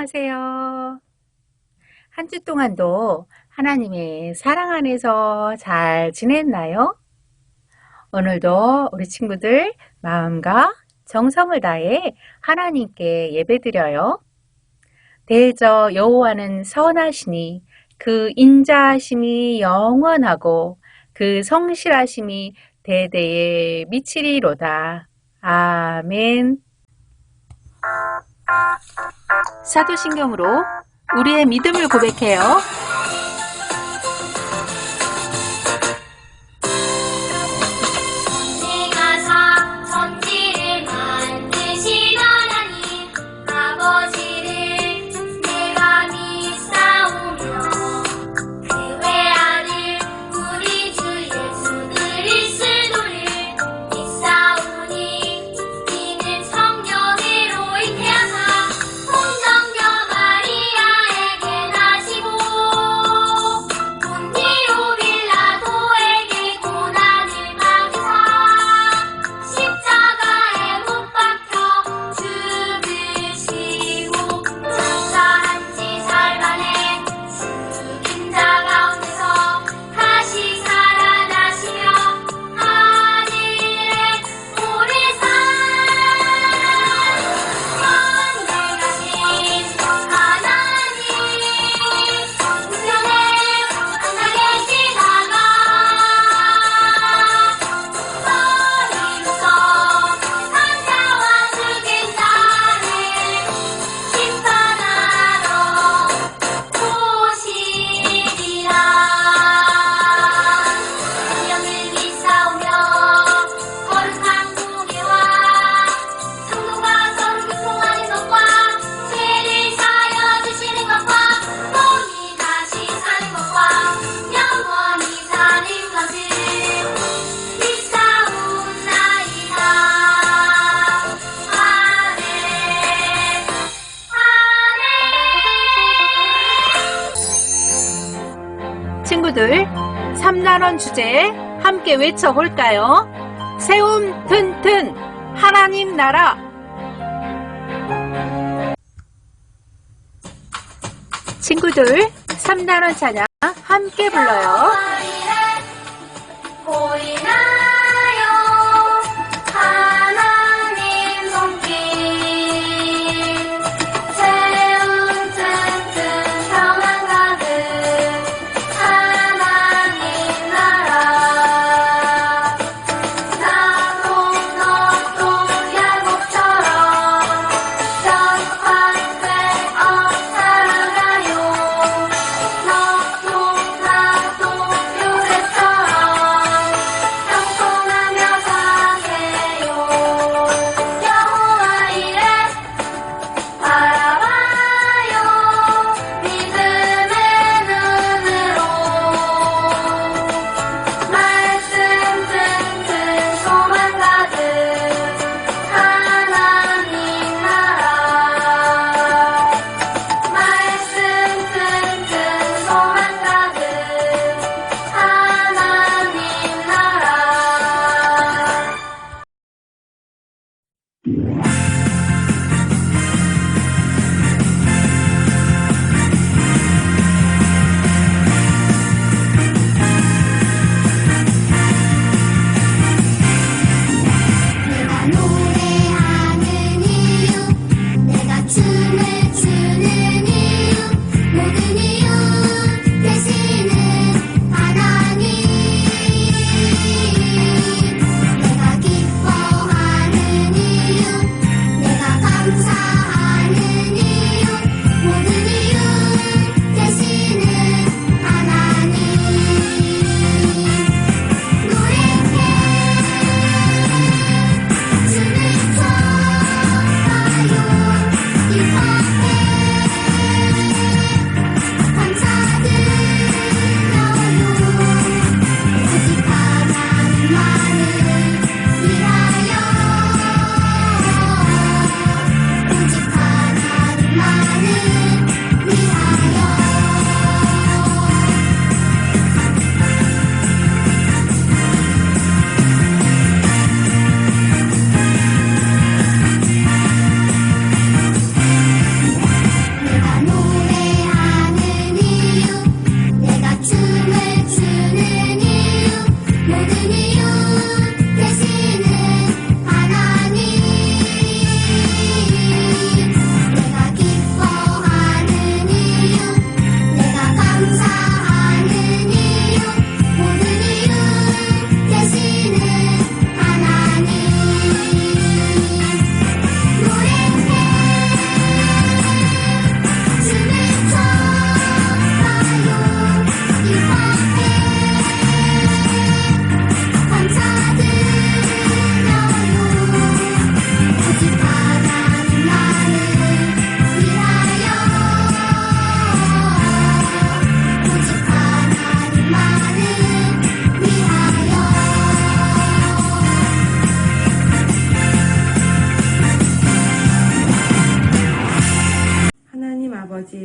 안녕하세요. 한 주 동안도 하나님의 사랑 안에서 잘 지냈나요? 오늘도 우리 친구들 마음과 정성을 다해 하나님께 예배드려요. 대저 여호와는 선하시니 그 인자하심이 영원하고 그 성실하심이 대대에 미치리로다. 아멘. 사도신경으로 우리의 믿음을 고백해요. 3단원 주제 함께 외쳐볼까요? 세움 튼튼 하나님 나라 친구들, 3단원 찬양 함께 불러요.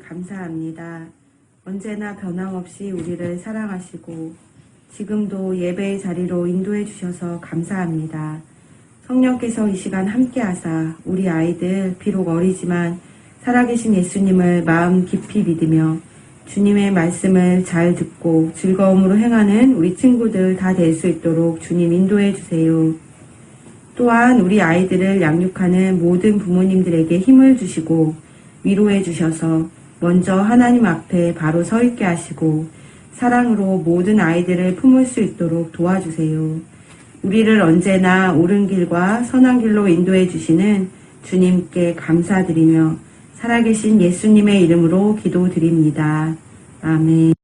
감사합니다. 언제나 변함없이 우리를 사랑하시고 지금도 예배의 자리로 인도해 주셔서 감사합니다. 성령께서 이 시간 함께하사 우리 아이들 비록 어리지만 살아계신 예수님을 마음 깊이 믿으며 주님의 말씀을 잘 듣고 즐거움으로 행하는 우리 친구들 다 될 수 있도록 주님 인도해 주세요. 또한 우리 아이들을 양육하는 모든 부모님들에게 힘을 주시고 위로해 주셔서 먼저 하나님 앞에 바로 서 있게 하시고 사랑으로 모든 아이들을 품을 수 있도록 도와주세요. 우리를 언제나 옳은 길과 선한 길로 인도해 주시는 주님께 감사드리며 살아계신 예수님의 이름으로 기도드립니다. 아멘.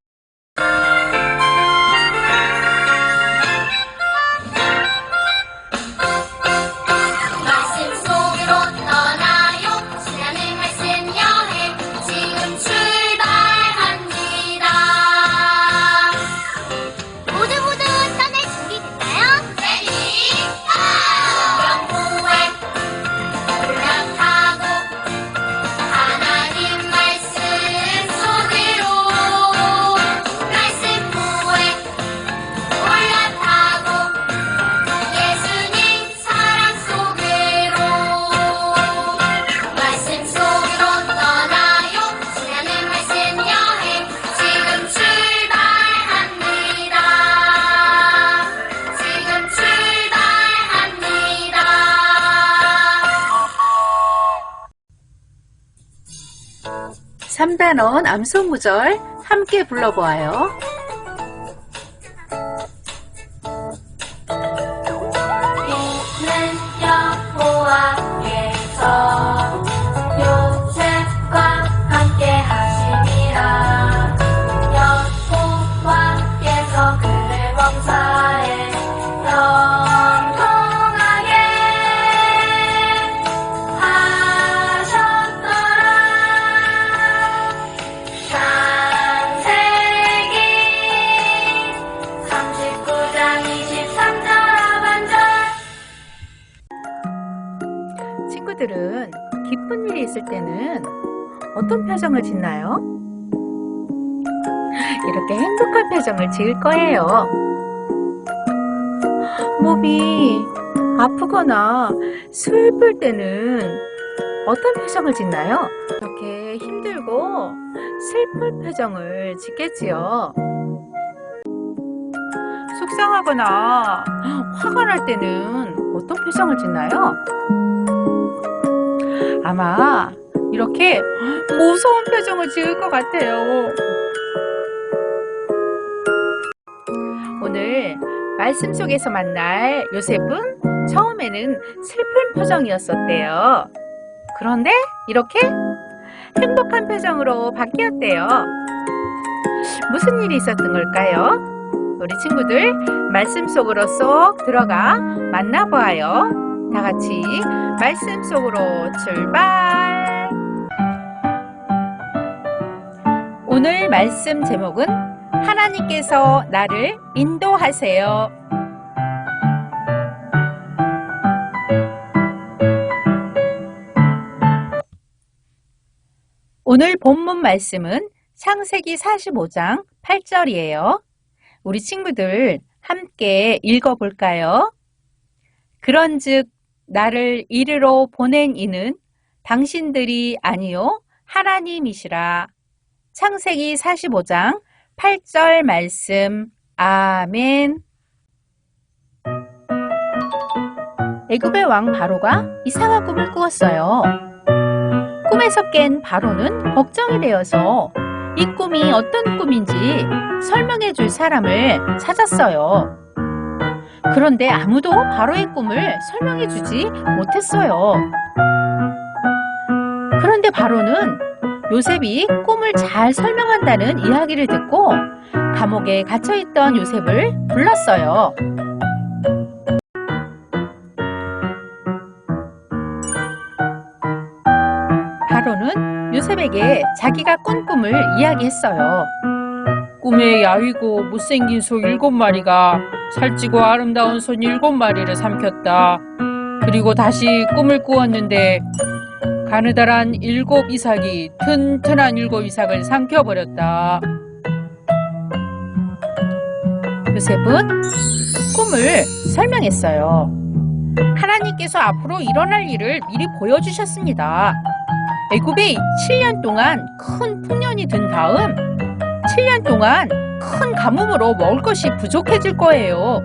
3단원 암송구절 함께 불러보아요. 어떤 표정을 짓나요? 이렇게 행복한 표정을 지을 거예요. 몸이 아프거나 슬플 때는 어떤 표정을 짓나요? 이렇게 힘들고 슬픈 표정을 짓겠지요. 속상하거나 화가 날 때는 어떤 표정을 짓나요? 아마 이렇게 무서운 표정을 지을 것 같아요. 오늘 말씀 속에서 만날 요셉은 처음에는 슬픈 표정이었었대요. 그런데 이렇게 행복한 표정으로 바뀌었대요. 무슨 일이 있었던 걸까요? 우리 친구들 말씀 속으로 쏙 들어가 만나보아요. 다 같이 말씀 속으로 출발! 오늘 말씀 제목은 하나님께서 나를 인도하세요. 오늘 본문 말씀은 창세기 45장 8절이에요. 우리 친구들 함께 읽어볼까요? 그런즉 나를 이르러 보낸 이는 당신들이 아니요 하나님이시라. 창세기 45장 8절 말씀. 아멘. 애굽의 왕 바로가 이상한 꿈을 꾸었어요. 꿈에서 깬 바로는 걱정이 되어서 이 꿈이 어떤 꿈인지 설명해 줄 사람을 찾았어요. 그런데 아무도 바로의 꿈을 설명해 주지 못했어요. 그런데 바로는 요셉이 꿈을 잘 설명한다는 이야기를 듣고 감옥에 갇혀있던 요셉을 불렀어요. 바로는 요셉에게 자기가 꾼 꿈을 이야기했어요. 꿈에 야위고 못생긴 소 일곱 마리가 살찌고 아름다운 손 일곱 마리를 삼켰다. 그리고 다시 꿈을 꾸었는데 가느다란 일곱 이삭이 튼튼한 일곱 이삭을 삼켜버렸다. 요셉은 꿈을 설명했어요. 하나님께서 앞으로 일어날 일을 미리 보여주셨습니다. 애굽에 7년 동안 큰 풍년이 든 다음 7년 동안 큰 가뭄으로 먹을 것이 부족해질 거예요.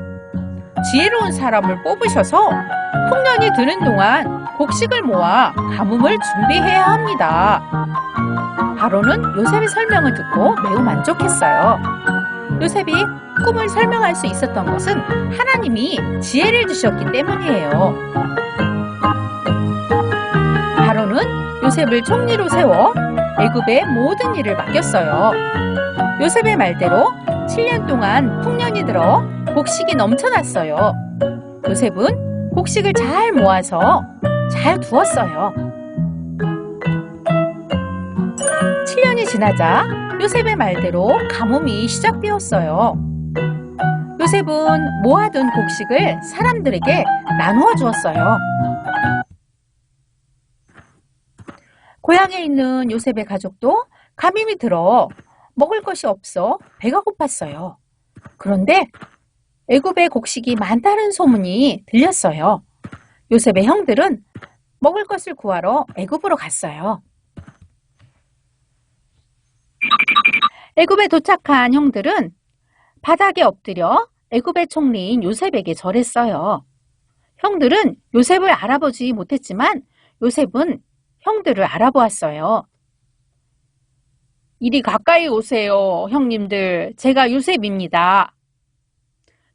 지혜로운 사람을 뽑으셔서 풍년이 드는 동안 곡식을 모아 가뭄을 준비해야 합니다. 바로는 요셉의 설명을 듣고 매우 만족했어요. 요셉이 꿈을 설명할 수 있었던 것은 하나님이 지혜를 주셨기 때문이에요. 바로는 요셉을 총리로 세워 애굽의 모든 일을 맡겼어요. 요셉의 말대로 7년 동안 풍년이 들어 곡식이 넘쳐났어요. 요셉은 곡식을 잘 모아서 잘 두었어요. 7년이 지나자 요셉의 말대로 가뭄이 시작되었어요. 요셉은 모아둔 곡식을 사람들에게 나누어 주었어요. 고향에 있는 요셉의 가족도 가뭄이 들어 먹을 것이 없어 배가 고팠어요. 그런데 애굽에 곡식이 많다는 소문이 들렸어요. 요셉의 형들은 먹을 것을 구하러 애굽으로 갔어요. 애굽에 도착한 형들은 바닥에 엎드려 애굽의 총리인 요셉에게 절했어요. 형들은 요셉을 알아보지 못했지만 요셉은 형들을 알아보았어요. 이리 가까이 오세요, 형님들. 제가 요셉입니다.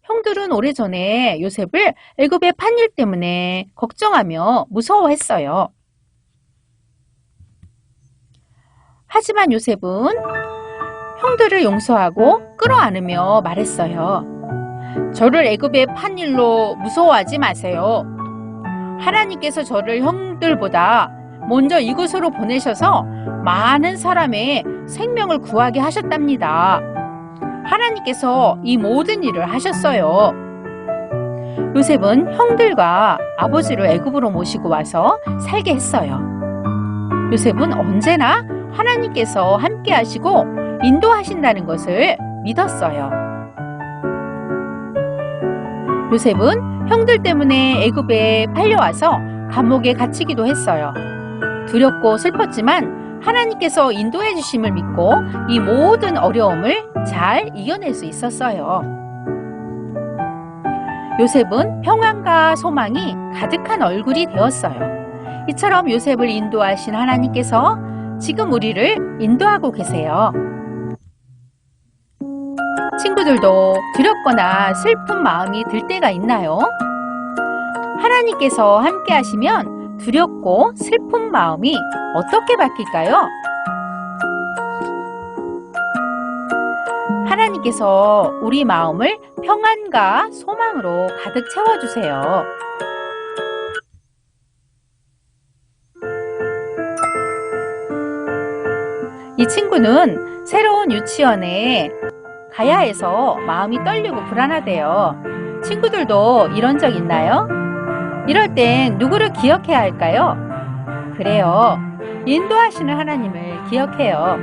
형들은 오래전에 요셉을 애굽에 판일 때문에 걱정하며 무서워했어요. 하지만 요셉은 형들을 용서하고 끌어안으며 말했어요. 저를 애굽에 판 일로 무서워하지 마세요. 하나님께서 저를 형들보다 먼저 이곳으로 보내셔서 많은 사람의 생명을 구하게 하셨답니다. 하나님께서 이 모든 일을 하셨어요. 요셉은 형들과 아버지를 애굽으로 모시고 와서 살게 했어요. 요셉은 언제나 하나님께서 함께 하시고 인도하신다는 것을 믿었어요. 요셉은 형들 때문에 애굽에 팔려와서 감옥에 갇히기도 했어요. 두렵고 슬펐지만 하나님께서 인도해 주심을 믿고 이 모든 어려움을 잘 이겨낼 수 있었어요. 요셉은 평안과 소망이 가득한 얼굴이 되었어요. 이처럼 요셉을 인도하신 하나님께서 지금 우리를 인도하고 계세요. 친구들도 두렵거나 슬픈 마음이 들 때가 있나요? 하나님께서 함께 하시면 두렵고 슬픈 마음이 어떻게 바뀔까요? 하나님께서 우리 마음을 평안과 소망으로 가득 채워주세요. 이 친구는 새로운 유치원에 가야 해서 마음이 떨리고 불안하대요. 친구들도 이런 적 있나요? 이럴 땐 누구를 기억해야 할까요? 그래요. 인도하시는 하나님을 기억해요.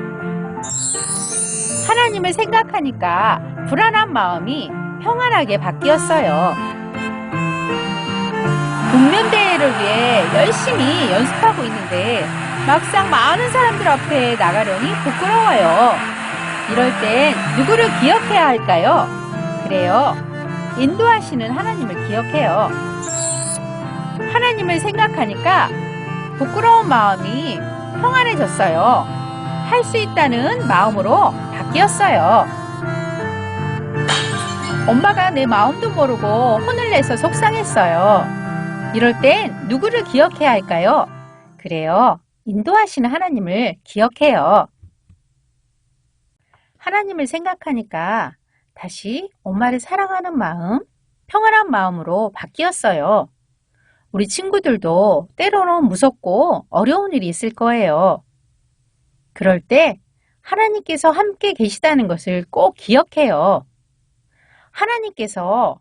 하나님을 생각하니까 불안한 마음이 평안하게 바뀌었어요. 공면대회를 위해 열심히 연습하고 있는데 막상 많은 사람들 앞에 나가려니 부끄러워요. 이럴 땐 누구를 기억해야 할까요? 그래요. 인도하시는 하나님을 기억해요. 하나님을 생각하니까 부끄러운 마음이 평안해졌어요. 할 수 있다는 마음으로 바뀌었어요. 엄마가 내 마음도 모르고 혼을 내서 속상했어요. 이럴 땐 누구를 기억해야 할까요? 그래요. 인도하시는 하나님을 기억해요. 하나님을 생각하니까 다시 엄마를 사랑하는 마음, 평안한 마음으로 바뀌었어요. 우리 친구들도 때로는 무섭고 어려운 일이 있을 거예요. 그럴 때 하나님께서 함께 계시다는 것을 꼭 기억해요. 하나님께서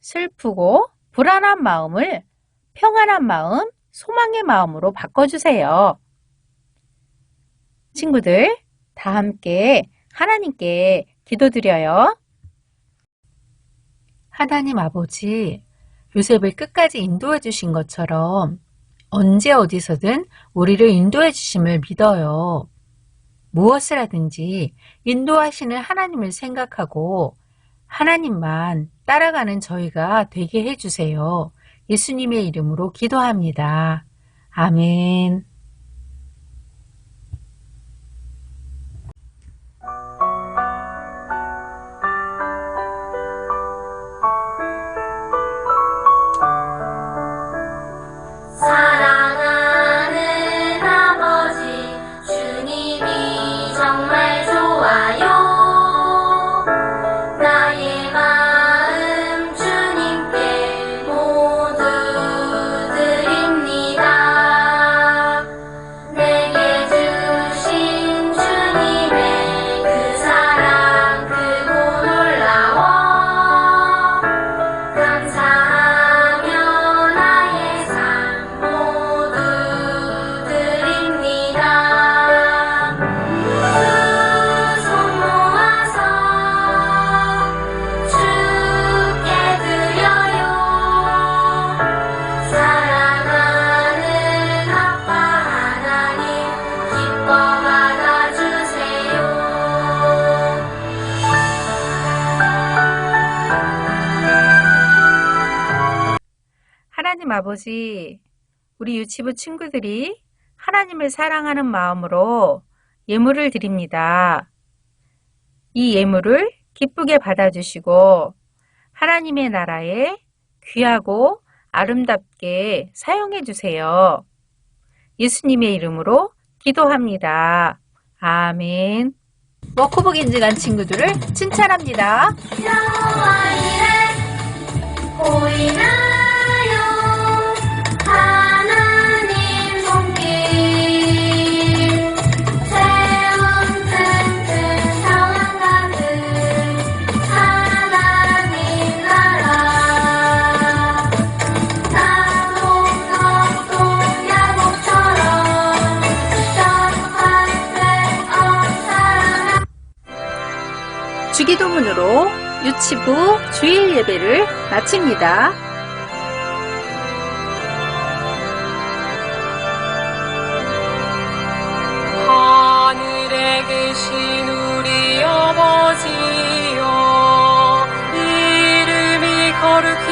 슬프고 불안한 마음을 평안한 마음, 소망의 마음으로 바꿔주세요. 친구들, 다 함께 하나님께 기도드려요. 하나님 아버지, 요셉을 끝까지 인도해 주신 것처럼 언제 어디서든 우리를 인도해 주심을 믿어요. 무엇을 하든지 인도하시는 하나님을 생각하고 하나님만 따라가는 저희가 되게 해주세요. 예수님의 이름으로 기도합니다. 아멘. 아버지, 우리 유치부 친구들이 하나님을 사랑하는 마음으로 예물을 드립니다. 이 예물을 기쁘게 받아주시고 하나님의 나라에 귀하고 아름답게 사용해 주세요. 예수님의 이름으로 기도합니다. 아멘. 워크북 인증한 친구들을 칭찬합니다. 기도문으로 유치부 주일 예배를 마칩니다. 하늘에 계신 우리 아버지여 이름이 거룩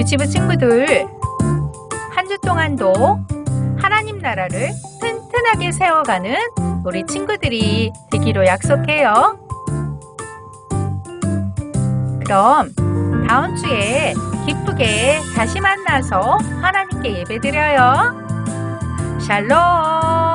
유치부 친구들 한 주 동안도 하나님 나라를 튼튼하게 세워가는 우리 친구들이 되기로 약속해요. 그럼 다음 주에 기쁘게 다시 만나서 하나님께 예배드려요. 샬롬!